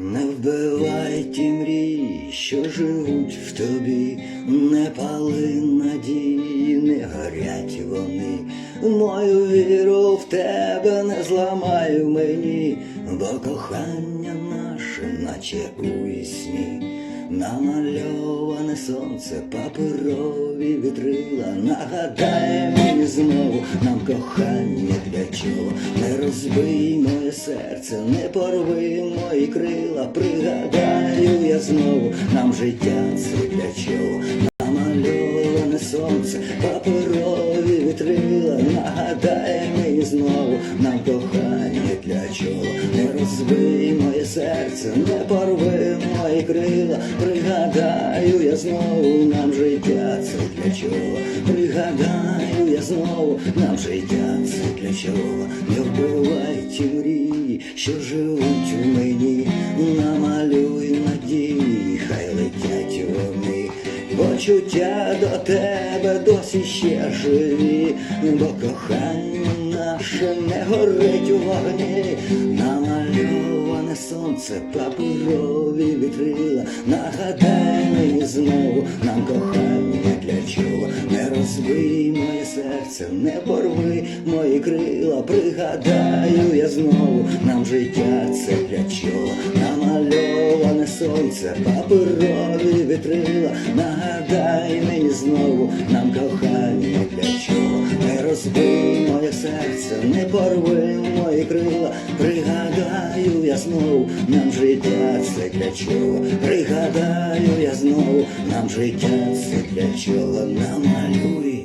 Не вбивай ті мрії, що живуть в тобі, не пали надії, не горять вони. Мою віру в тебе не зламай мені, бо кохання наше, наче у вісні. Намальоване сонце, паперові вітрила, нагадай мені знову нам кохання для чого. Не розбий моє серце, не порви мої крила, пригадаю я знову нам життя це для чого. Намальоване сонце, паперові вітрила, нагадай мені знову нам кохання для чого. Не розбий моє серце, не порви мої крила, пригадаю я знову нам життя це для чого. Пригадаю я знову нам життя це для чого. Не вбивай ті мрії, що живуть у мені, намалюй надії, хай летять вони. Почуття до тебе досі ще живі, бо кохання наше не горить у вогні, сонце, паперові вітрила, нагадай мені знову нам кохання для чого, не розбий моє серце, не порви мої крила, пригадаю я знову нам життя це для чого, намальоване сонце, паперові вітрила, нагадай мені знову нам кохання для чого, не розбий моє серце, не порви мої крила, знову нам життя це для чого, пригадаю я знову нам життя це для чого, намалюй